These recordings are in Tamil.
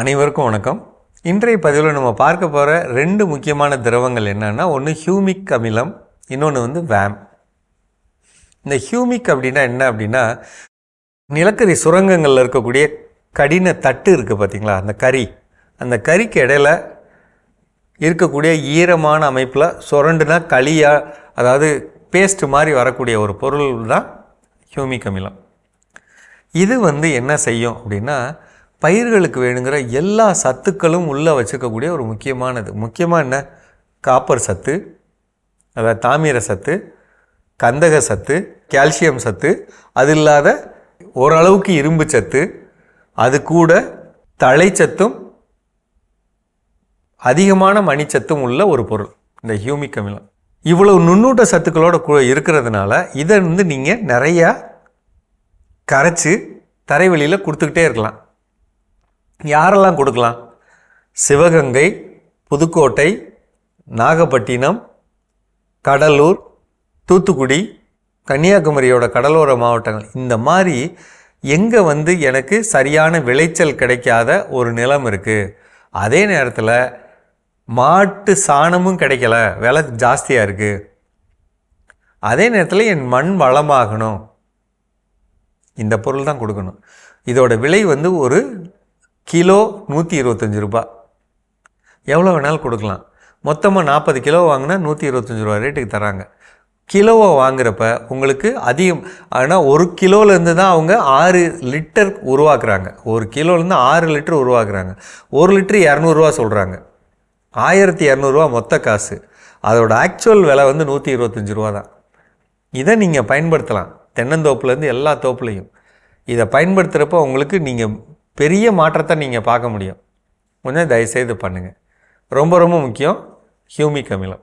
அனைவருக்கும் வணக்கம். இன்றைய பதிவில் நம்ம பார்க்க போகிற ரெண்டு முக்கியமான திரவங்கள் என்னென்னா ஒன்று ஹியூமிக் அமிலம் இன்னொன்று வந்து வேம். இந்த ஹியூமிக் அப்படின்னா என்ன அப்படின்னா நிலக்கரி சுரங்கங்களில் இருக்கக்கூடிய கடின தட்டு இருக்குது பார்த்தீங்களா அந்த கறி அந்த கறிக்கு இடையில இருக்கக்கூடிய ஈரமான அமைப்பில் சுரண்டுனா களியாக அதாவது பேஸ்ட் மாதிரி வரக்கூடிய ஒரு பொருள் தான் ஹியூமிக் அமிலம். இது வந்து என்ன செய்யும் அப்படின்னா பயிர்களுக்கு வேணுங்கிற எல்லா சத்துக்களும் உள்ளே வச்சுக்கக்கூடிய ஒரு முக்கியமானது. முக்கியமாக என்ன? காப்பர் சத்து அதாவது தாமிர சத்து கந்தக சத்து கால்சியம் சத்து அது இல்லாத ஓரளவுக்கு இரும்பு சத்து அது கூட தழைச்சத்தும் அதிகமான மணிச்சத்தும் உள்ள ஒரு பொருள் இந்த ஹியூமிக் அமிலம் இவ்வளவு நுண்ணூட்ட சத்துக்களோட இருக்கிறதுனால இதை வந்து நீங்கள் நிறையா கரைச்சி தரைவெளியில் கொடுத்துக்கிட்டே இருக்கலாம். யாரெல்லாம் கொடுக்கலாம்? சிவகங்கை புதுக்கோட்டை நாகப்பட்டினம் கடலூர் தூத்துக்குடி கன்னியாகுமரியோட கடலோர மாவட்டங்கள். இந்த மாதிரி எங்கே வந்து எனக்கு சரியான விளைச்சல் கிடைக்காத ஒரு நிலம் இருக்குது அதே நேரத்தில் மாட்டு சாணமும் கிடைக்கல. விலை ஜாஸ்தியாக இருக்குது அதே நேரத்தில் என் மண் வளமாகணும். இந்த பொருள் தான் கொடுக்கணும். இதோட விலை வந்து ஒரு கிலோ நூற்றி இருபத்தஞ்சி ரூபா. எவ்வளோ வேணாலும் கொடுக்கலாம். மொத்தமாக நாற்பது கிலோ வாங்கினா நூற்றி இருபத்தஞ்சி ரூபா ரேட்டுக்கு தராங்க. கிலோவை வாங்குறப்ப உங்களுக்கு அதிகம் ஆனால் ஒரு கிலோலேருந்து தான் அவங்க ஆறு லிட்டர் உருவாக்குறாங்க. ஒரு கிலோலேருந்து ஆறு லிட்டர் உருவாக்குறாங்க. ஒரு லிட்டர் இரநூறுவா சொல்கிறாங்க ஆயிரத்தி இரநூறுவா மொத்த காசு. அதோட ஆக்சுவல் விலை வந்து நூற்றி இருபத்தஞ்சி ரூபா தான். இதை நீங்கள் பயன்படுத்தலாம். தென்னந்தோப்புலேருந்து எல்லா தோப்புலையும். இதை பயன்படுத்துகிறப்ப உங்களுக்கு நீங்கள் பெரிய மாற்றத்தை நீங்கள் பார்க்க முடியும். கொஞ்சம் தயவுசெய்து பண்ணுங்கள் ரொம்ப ரொம்ப முக்கியம் ஹியூமிக் அமிலம்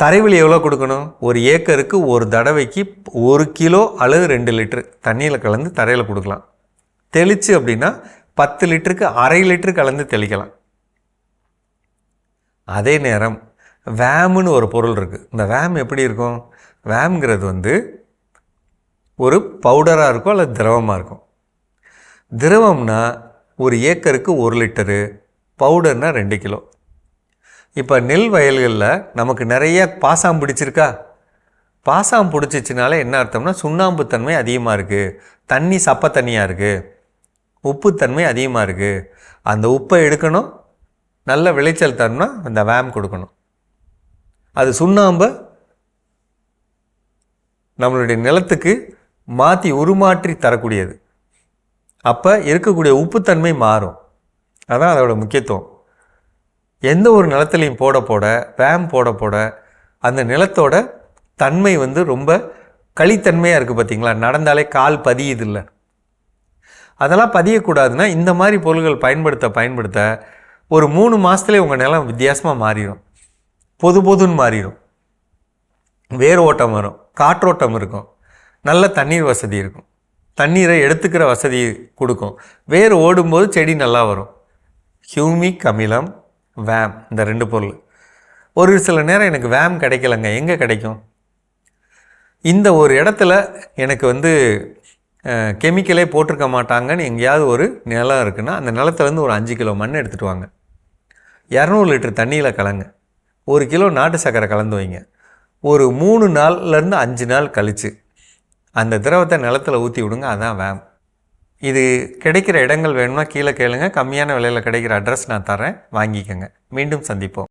தரைவில் எவ்வளோ கொடுக்கணும்? ஒரு ஏக்கருக்கு ஒரு தடவைக்கு ஒரு கிலோ அல்லது ரெண்டு லிட்ரு தண்ணியில் கலந்து தரையில் கொடுக்கலாம். தெளித்து அப்படின்னா பத்து லிட்டருக்கு அரை லிட்டரு கலந்து தெளிக்கலாம். அதே நேரம் வேம்னு ஒரு பொருள் இருக்குது இந்த வேம் எப்படி இருக்கும்? வேம்ங்கிறது வந்து ஒரு பவுடராக இருக்கும் அல்லது திரவமாக இருக்கும். திரவம்னா ஒரு ஏக்கருக்கு ஒரு லிட்டரு பவுடர்னால் ரெண்டு கிலோ. இப்போ நெல் வயல்களில் நமக்கு நிறைய பாசாம் பிடிச்சிருக்கா? பாசாம் பிடிச்சிச்சினால என்ன அர்த்தம்னா சுண்ணாம்பு தன்மை அதிகமாக இருக்குது தண்ணி சப்ப தண்ணியாக இருக்குது உப்புத்தன்மை அதிகமாக இருக்குது அந்த உப்பை எடுக்கணும் நல்ல விளைச்சல் தரணும்னா அந்த வேம் கொடுக்கணும். அது சுண்ணாம்பை நம்மளுடைய நிலத்துக்கு மாற்றி உருமாற்றி தரக்கூடியது. அப்போ இருக்கக்கூடிய உப்புத்தன்மை மாறும். அதான் அதோட முக்கியத்துவம். எந்த ஒரு நிலத்துலையும் போட போட வேம் போட போட அந்த நிலத்தோட தன்மை வந்து ரொம்ப களித்தன்மையாக இருக்குது பார்த்தீங்களா நடந்தாலே கால் பதியுது இல்லை அதெல்லாம் பதியக்கூடாதுன்னா இந்த மாதிரி பொருள்கள் பயன்படுத்த பயன்படுத்த ஒரு மூணு மாதத்துலேயே உங்கள் நிலம் வித்தியாசமாக மாறிடும் பொது பொதுன்னு மாறிடும் வேர் ஓட்டம் வரும். காற்றோட்டம் இருக்கும். நல்ல தண்ணீர் வசதி இருக்கும். தண்ணீரை எடுத்துக்கிற வசதி கொடுக்கும். வேர் ஓடும்போது செடி நல்லா வரும். ஹியூமிக் அமிலம் வேம் இந்த ரெண்டு பொருள். ஒரு சில நேரம் எனக்கு வேம் கிடைக்கலங்க. எங்கே கிடைக்கும்? இந்த ஒரு இடத்துல எனக்கு வந்து கெமிக்கலே போட்டிருக்க மாட்டாங்கன்னு எங்கேயாவது ஒரு நிலம் இருக்குன்னா அந்த நிலத்துலேருந்து ஒரு அஞ்சு கிலோ மண் எடுத்துகிட்டு வாங்க. இரநூறு லிட்டர் தண்ணியில் கலங்க. ஒரு கிலோ நாட்டு சக்கரை கலந்து வைங்க. ஒரு மூணு நாள்லேருந்து அஞ்சு நாள் கழித்து அந்த திரவத்தை நிலத்தில் ஊற்றி விடுங்க அதான் வேம். இது கிடைக்கிற இடங்கள் வேணும்னா கீழே கேளுங்க. கம்மியான விலையில் கிடைக்கிற அட்ரஸ் நான் தரேன் வாங்கிக்கோங்க. மீண்டும் சந்திப்போம்.